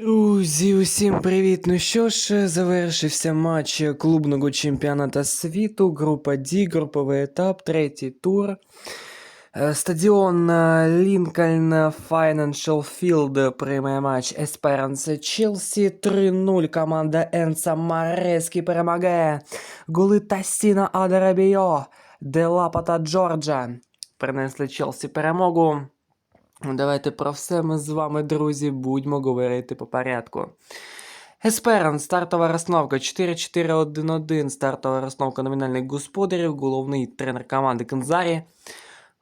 Друзі, усім привіт! Ну що ж, завершився матч клубного чемпіоната світу, група D, груповий етап, третій тур. Е, Стадіон Лінкольн Financial Field приймає матч Есперанс Челсі 3-0. Команда Енса Марески перемагає. Голи Тассіна Адарабіо, Делапа та Джорджа принесли Челсі перемогу. Ну, Давайте про все ми з вами, друзі, будьмо говорити по порядку. Есперан, стартова розстановка 4-4-1-1, стартова розстановка номінальних господарів, головний тренер команди Канзарі.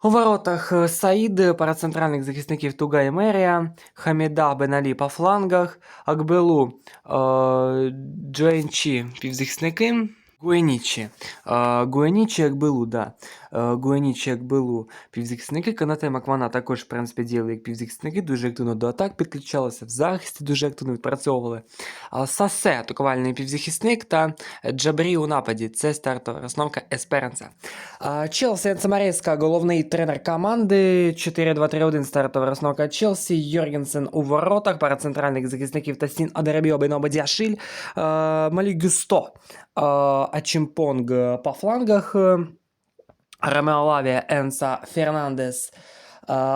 У воротах е, Саїд, пара центральних захисників Туга і Мерія, Хаміда Беналі по флангах, Акбелу, е, Джоенчі півзахисники, Гуенічі. Гуенічі Акбелу, да. Е, Гуенічі Акбелу півзахисники, Канате Маквана також, в принципі, діяли як півзахисники, дуже активно до атак підключалися, в захисті дуже активно відпрацьовували. Сасе, атакувальний півзахисник, та Джабрі у нападі. Це стартова розновка Есперанса. А, Челсі Енцемарейська, головний тренер команди. 4-2-3-1 стартова розновка Челсі. Йоргенсен у воротах, пара захисників Тасін Адерабіо Беноба Діашиль, а, Малі Гюсто, Ачимпонг по флангах. Ромео Лавія, Енса Фернандес,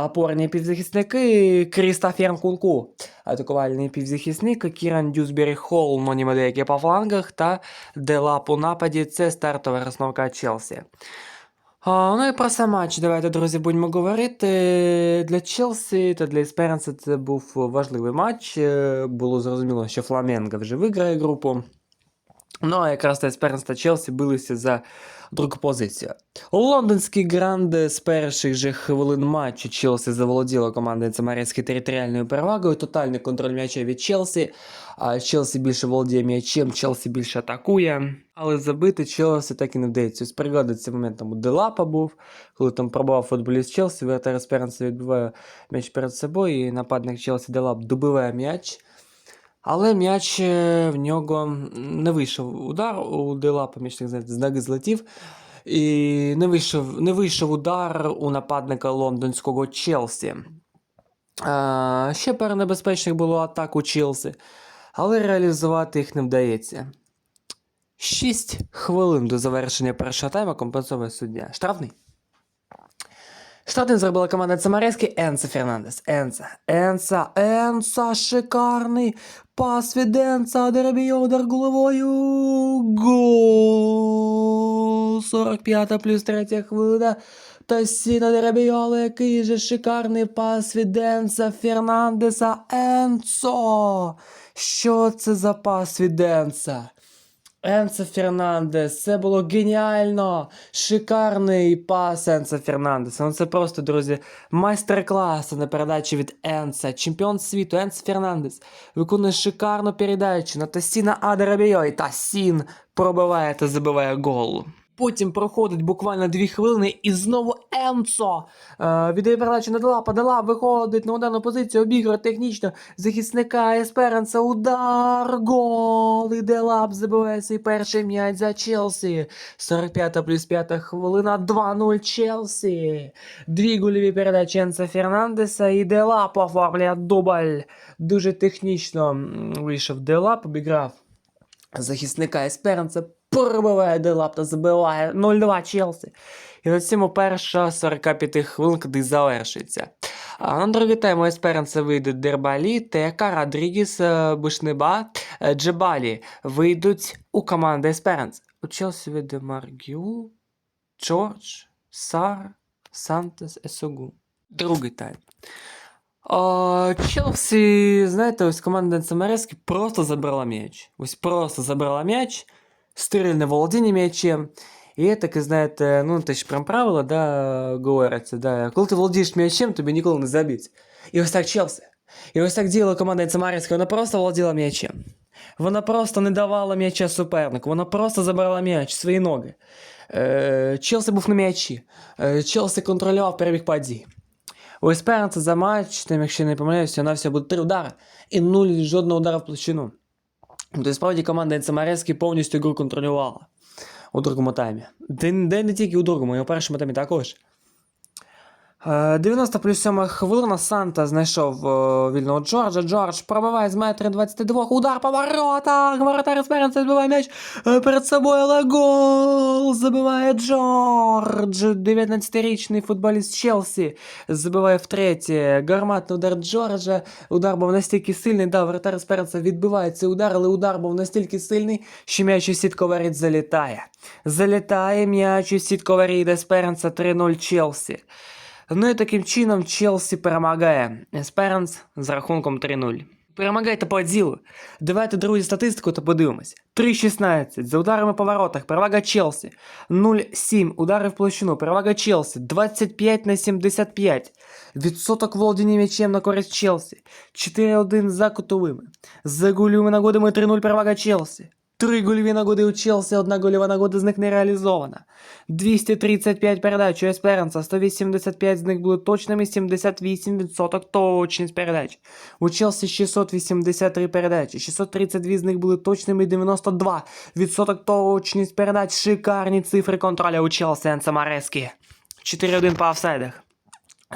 опорні півзахисники, Крістофер Кунку, атакувальний півзахисник, Кіран Дюсбері Холл, Монімо деякі по флангах та Делап у нападі. Це стартова розновка Челсі. Ну і про сам матч, давайте, друзі, будемо говорити. Для Челсі та для Есперанса це був важливий матч. Е, Було зрозуміло, що Фламенго вже виграє групу. Ну, а якраз та Есперанс та Челсі билися за другу позицію. Лондонський гранд з перших же хвилин матчу Челсі заволоділа команда Цамарецької територіальною перевагою. Тотальний контроль м'яча від Челсі. Челсі більше володіє м'ячем, Челсі більше атакує. Але забити Челсі так і не вдається. Ось пригадується цей момент там у Делапа був, коли там пробував футболіст Челсі, воротар Есперанса відбиває м'яч перед собою, і нападник Челсі Делап добиває м'яч. Але м'яч е, в нього не вийшов удар у Делапа, м'яч так знаєте, з ноги злетів. І не вийшов, не вийшов удар у нападника лондонського Челсі. А, ще пара небезпечних було атак у Челсі, але реалізувати їх не вдається. 6 хвилин до завершення першого тайму компенсовує суддя. Штрафний. Штрафним зробила команда Цамарецький Енса Фернандес. Енса. Енса. Енса. Шикарний. Пас від Енса. Деребіо удар головою. Гол. 45 плюс 3 хвилина. Та сіна Деребіо, який же шикарний пас від Фернандеса. Енцо. Що це за пас від? Енце Фернандес, це було геніально! Шикарний пас Енце Фернандеса. Ну це просто, друзі, майстер-клас на передачі від Енце. Чемпіон світу Енце Фернандес виконує шикарну передачу на Тасіна Адерабійо. І Тасін пробиває та забиває гол. Потім проходить буквально дві хвилини і знову Енцо е, віддає передачу на Делапа. Делап виходить на ударну позицію, обігрує технічно захисника Есперанса. Удар, гол! І Делап забиває свій перший м'яч за Челсі. 45 плюс 5 хвилина, 2-0 Челсі. Дві гольові передачі Енца Фернандеса і Делап оформлює дубль. Дуже технічно вийшов Делап, обіграв захисника Есперанса пробиває Делап та забиває 0-2 Челсі. І на цьому перша 45 хвилин, куди завершиться. А на другий тайм у Есперанса вийдуть Дербалі, Тека, Родрігіс, е, Бушнеба, е, Джебалі вийдуть у команди Есперанс. У Челсі вийде Маргіу, Джордж, Сар, Сантес, Есогу. Другий тайм. А, Челсі, знаєте, ось команда Цемерески просто забрала м'яч. Ось просто забрала м'яч, стерильне володіння м'ячем. І є таке, знаєте, ну, це ж прям правило, да, говориться, да. Коли ти володієш м'ячем, тобі ніколи не забить. І ось так Челсі. І ось так діяла команда Цемарська, вона просто володіла м'ячем. Вона просто не давала м'яча супернику, вона просто забрала м'яч в свої ноги. Е, Челсі був на м'ячі. Е, Челсі контролював перебіг подій. У Есперанца за матч, там, якщо не помиляюся, на все буде три удари і нуль жодного удара в площину. Тобто, справді, команда Енцемарецький повністю гру контролювала у другому таймі. Де не тільки у другому, і у першому таймі також. Е, 90 плюс 7 хвилина Санта знайшов е, вільного Джорджа. Джордж пробиває з метри 22. Удар по воротах. Воротар Есперанца збиває м'яч е, перед собою, але гол забиває Джордж. 19-річний футболіст Челсі забиває втретє. Гарматний удар Джорджа. Удар був настільки сильний, да, воротар Есперанца відбиває цей удар, але удар був настільки сильний, що м'яч у сітку воріт залітає. Залітає м'яч у сітку воріт Есперанца 3-0 Челсі. Ну і таким чином Челсі перемагає Есперанс з рахунком 3-0. Перемагає та по ділу. Давайте, друзі, статистику та подивимось. 3-16 за ударами по воротах. Перевага Челсі. 0-7 удари в площину. Перевага Челсі. 25 на 75. Відсоток володіння м'ячем на користь Челсі. 4-1 за кутовими. За гольовими нагодами 3-0 перевага Челсі. Три гольові нагоди у Челсі, одна гольова нагода з них не реалізована. 235 передач у Есперанса, 185 з них були точними, 78% точність передач. У Челсі 683 передачі, 632 з них були точними, 92% точність передач. Шикарні цифри контроля у Челсі Енса Марескі. 4-1 по офсайдах.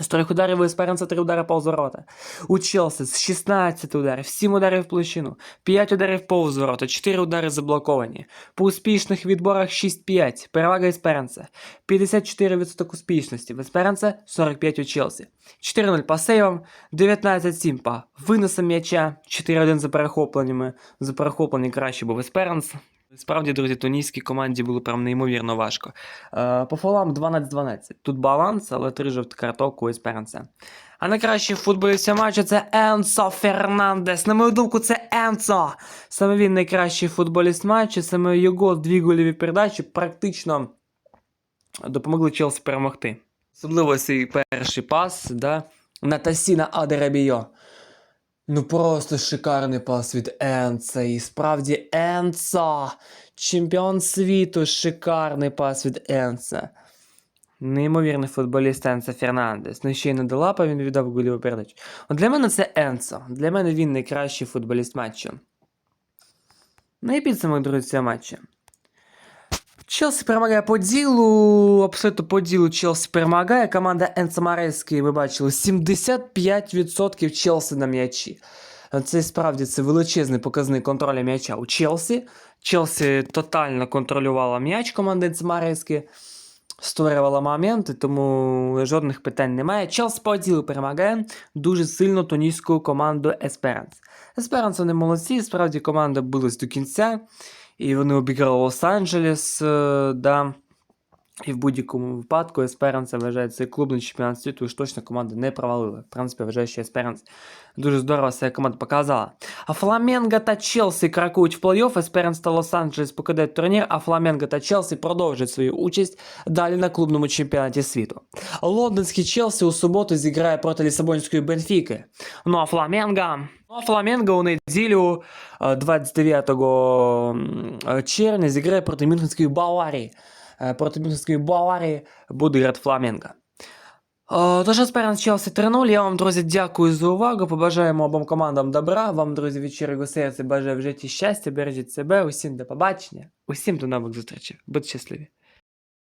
З трьох ударів у Есперанса 3 удари повз ворота. У Челсі з 16 ударів, 7 ударів в площину, 5 ударів повз ворота, 4 удари заблоковані. По успішних відборах 6-5. Перевага Есперанса. 54% успішності. В Есперанса 45 у Челсі. 4-0 по сейвам, 19-7 по виносам м'яча, 4-1 за перехопленнями. За перехоплення краще був Есперанс. Справді, друзі, тунійській команді було прям неймовірно важко. Е, по фолам 12-12. Тут баланс, але три жовті карток у Есперанса. А найкращий футболіст матчу це Енсо Фернандес. На мою думку, це Енсо. Саме він найкращий футболіст матчу, саме його дві гольові передачі практично допомогли Челсі перемогти. Особливо цей перший пас, да, на Тасіна Адерабійо. Ну просто шикарний пас від Енца. І справді Енца. Чемпіон світу. Шикарний пас від Енца. Неймовірний футболіст Енца Фернандес. Ну ще й не до лапа він віддав гольову передачу. От для мене це Енцо. Для мене він найкращий футболіст матчу. Ну і підсумок, друзі, цього матчу. Челсі перемагає по ділу, абсолютно по ділу Челсі перемагає. Команда Енцо Мареський, ви бачили, 75% Челсі на м'ячі. Це справді це величезний показник контроля м'яча у Челсі. Челсі тотально контролювала м'яч команда Енцо створювала моменти, тому жодних питань немає. Челсі по ділу перемагає дуже сильно тунійську команду Есперанс. Есперанс вони молодці, справді команда билась до кінця. І вони обіграли Лос-Анджелес, е, да. І в будь-якому випадку Есперанс вважає цей клубний чемпіонат світу, і ж точно команда не провалила. В принципі, вважаю, що Есперанс дуже здорово себе команда показала. А Фламенго та Челсі кракують в плей-офф, Есперанс та Лос-Анджелес покидають турнір, а Фламенго та Челсі продовжують свою участь далі на клубному чемпіонаті світу. Лондонський Челсі у суботу зіграє проти Лісабонської Бенфіки. Ну а Фламенго... Ну, а Фламенго у неділю е, 29 м, е, червня зіграє проти Мюнхенської Баварії. Е, Проти Мюнхенської Баварії буде грати Фламенго. Е, Тож Есперанс Челсі 3-0. Я вам, друзі, дякую за увагу. Побажаємо обом командам добра. Вам, друзі, від щирого серця бажаю в житті щастя, бережіть себе. Усім до побачення. Усім до нових зустрічей. Будьте щасливі.